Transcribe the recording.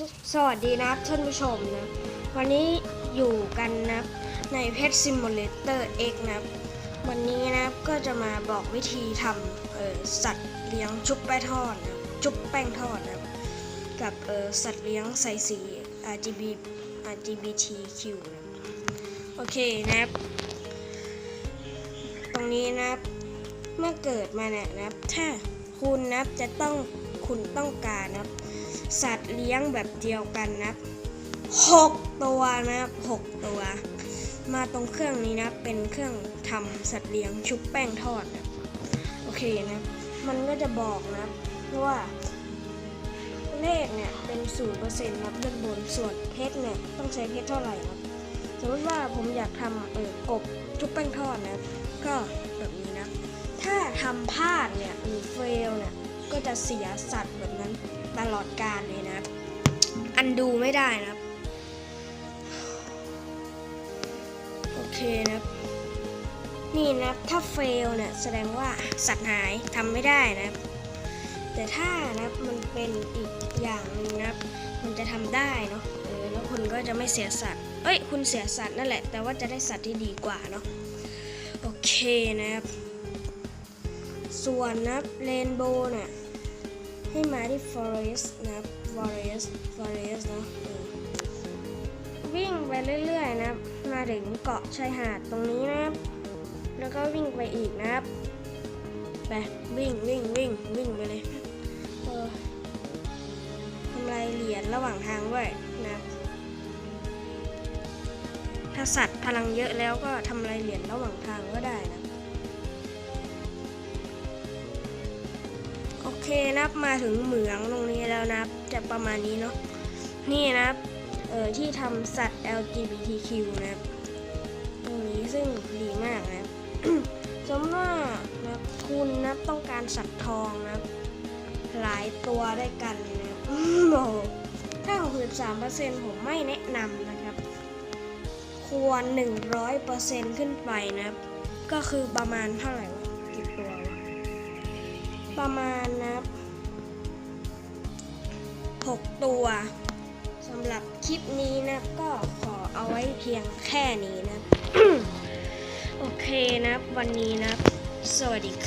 สสวัสดีนะครับท่านผู้ชมนะ วันนี้อยู่กันนะใน Pet Simulator X นะครับ วันนี้นะครับก็จะมาบอกวิธีทำเออสัตว์เลี้ยงชุบแป้งทอดนะชุบแป้งทอดนับกับเออสัตว์เลี้ยงใส่สี RGB RGBTQ นะโอเคนะครับ ตรงนี้นะครับเมื่อเกิดมาเนี่ยนะครับ ถ้าคุณนะครับจะต้องคุณต้องการนะครับ สัตว์เลี้ยงแบบเดียวกันนะหกตัวนะครับหกตัว มาตรงเครื่องนี้นะเป็นเครื่องทำสัตว์เลี้ยงชุบแป้งทอดนะโอเคนะมันก็จะบอกนะว่าเลขเนี่ยเป็นศูนย์เปอร์เซ็นต์นะด้านบนส่วนเพชรเนี่ยต้องใช้เพชรเท่าไหร่นะสมมติว่าผมอยากทำเออกบชุบแป้งทอดนะก็แบบนี้นะ ถ้าทำพลาดเนี่ยหรือเฟลเนี่ย ก็จะเสียสัตว์แบบนั้นตลอดกาลเลยนะ อันดูไม่ได้นะครับ โอเคนะครับ นี่นะครับถ้าเฟลเนี่ยแสดงว่าสัตว์หายทำไม่ได้นะครับ แต่ถ้านะครับมันเป็นอีกอย่างนึงนะครับ มันจะทำได้เนาะเออแล้วคุณก็จะไม่เสียสัตว์ เอ้ย คุณเสียสัตว์นั่นแหละ แต่ว่าจะได้สัตว์ที่ดีกว่าเนาะ โอเคนะครับ ส่วนนับเรนโบว์เนี่ยให้มาที่ forest นะ forest forest นะวิ่งไปเรื่อยๆนะมาถึงเกาะชายหาดตรงนี้นะครับ แล้วก็วิ่งไปอีกนะครับไปวิ่งวิ่งวิ่งวิ่งไปเลยเออทำลายเหรียญระหว่างทางด้วยนะถ้าสัตว์พลังเยอะแล้วก็ทำลายเหรียญระหว่างทางก็ได้นะ เคนะครับมาถึงเหมืองตรงนี้แล้วนะครับ จะประมาณนี้เนาะนี่นะครับเออที่ทำสัตว์ LGBTQ นะครับตรงนี้ซึ่งดีมากนะครับสมมติว่านะคุณนะต้องการสัตว์ทองนะหลายตัวด้วยกันนะครับอืมโอ้โหถ้า63%ผมไม่แนะนำนะครับ ควร 100%ขึ้นไปนะครับ ก็คือประมาณเท่าไหร่วะกี่ตัววะประมาณนะ 6 ตัวสำหรับคลิปนี้นะก็ขอเอาไว้เพียงแค่นี้นะ โอเคนะ วันนี้นะ สวัสดีค่ะ